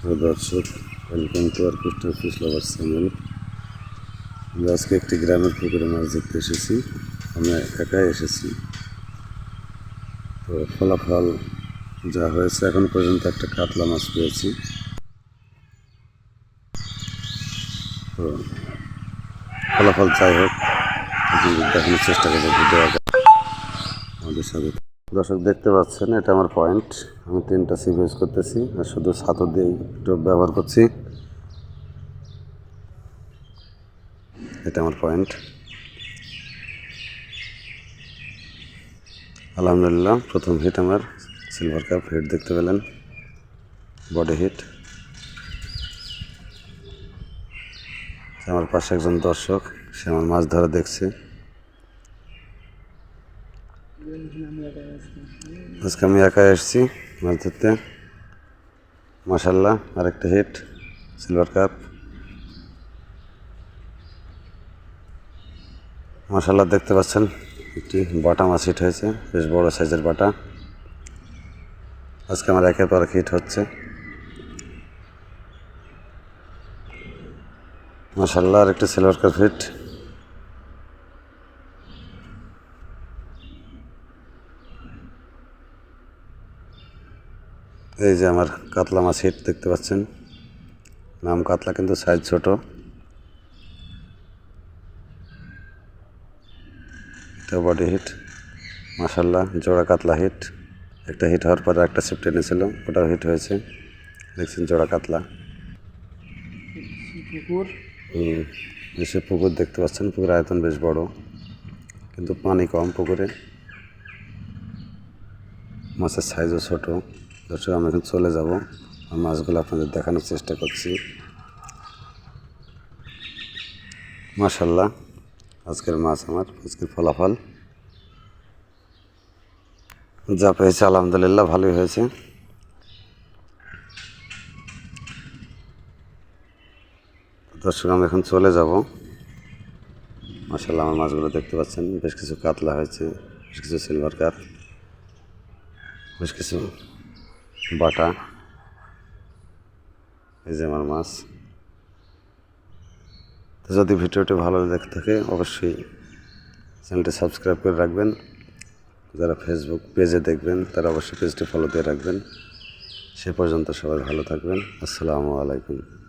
দর্শক welcome to our কুস্টার fish lover channel আমরা আজকে একটি গ্রামের পুকুরে মাছ দেখতে এসেছি। আমরা একাই এসেছি। তো ফলাফল যা হয়েছে, এখন পর্যন্ত একটা কাতলা মাছ পেয়েছি। তো ফলাফল যাই হোক দেখানোর চেষ্টা করব আমাদের সাথে দর্শক, দেখতে পাচ্ছেন, এটা আমার পয়েন্ট আমি তিনটা সিপ ইউজ করতেছি, আর শুধু ছাতর দিয়েই টোপ ব্যবহার করছি। এটা আমার পয়েন্ট আলহামদুলিল্লাহ, প্রথম হিট আমার সিলভার কাপ হিট দেখতে পেলেন। বডি হিট আমার পাশে একজন দর্শক, সে আমার মাছ ধরা দেখছে। আজকে আমি একা এসেছি মাছ ধরতে মাসাল্লাহ আরেকটা হিট সিলভার কাপ মাসাল্লাহ দেখতে পাচ্ছেন, একটি বাটা মাছ হিট হয়েছে, বেশ বড় সাইজের বাটা। আজকে আমার একের পর হিট হচ্ছে। মাসাল্লাহ আরেকটি সিলভার কাপ হিট এই যে আমার কাতলা মাছ হিট দেখতে পাচ্ছেন। নাম কাতলা কিন্তু সাইজ ছোট। এটা বডি হিট মাসাল্লাহ জোড়া কাতলা হিট একটা হিট হওয়ার পরে একটা শিফট এনেছিল ওটাও হিট হয়েছে। দেখছেন জোড়া কাতলা। পুকুর। হুম, এসে পুকুর দেখতে পাচ্ছেন পুকুর আয়তন বেশ বড়। কিন্তু পানি কম পুকুরে। মাছের সাইজও ছোট। দর্শক আমি এখন চলে যাব। মাছগুলো আপনাদের দেখানোর চেষ্টা করছি। মাশাল্লাহ আজকের মাছ আমার, আজকের ফলাফল। যা পেয়েছে, আলহামদুলিল্লাহ, ভালোই হয়েছে। দর্শক আমি এখন চলে যাব। মাসাল্লাহ আমার মাছগুলো দেখতে পাচ্ছেন, বেশ কিছু কাতলা হয়েছে, বেশ কিছু সিলভার কাপ বেশ কিছু বাটা। এই যে আমার মাছ। তো যদি ভিডিওটি ভালো দেখে থাকে, অবশ্যই চ্যানেলটি সাবস্ক্রাইব করে রাখবেন। যারা ফেসবুক পেজে দেখবেন, তারা অবশ্যই পেজটি ফলো দিয়ে রাখবেন। সে পর্যন্ত সবাই ভালো থাকবেন। আসসালামু আলাইকুম।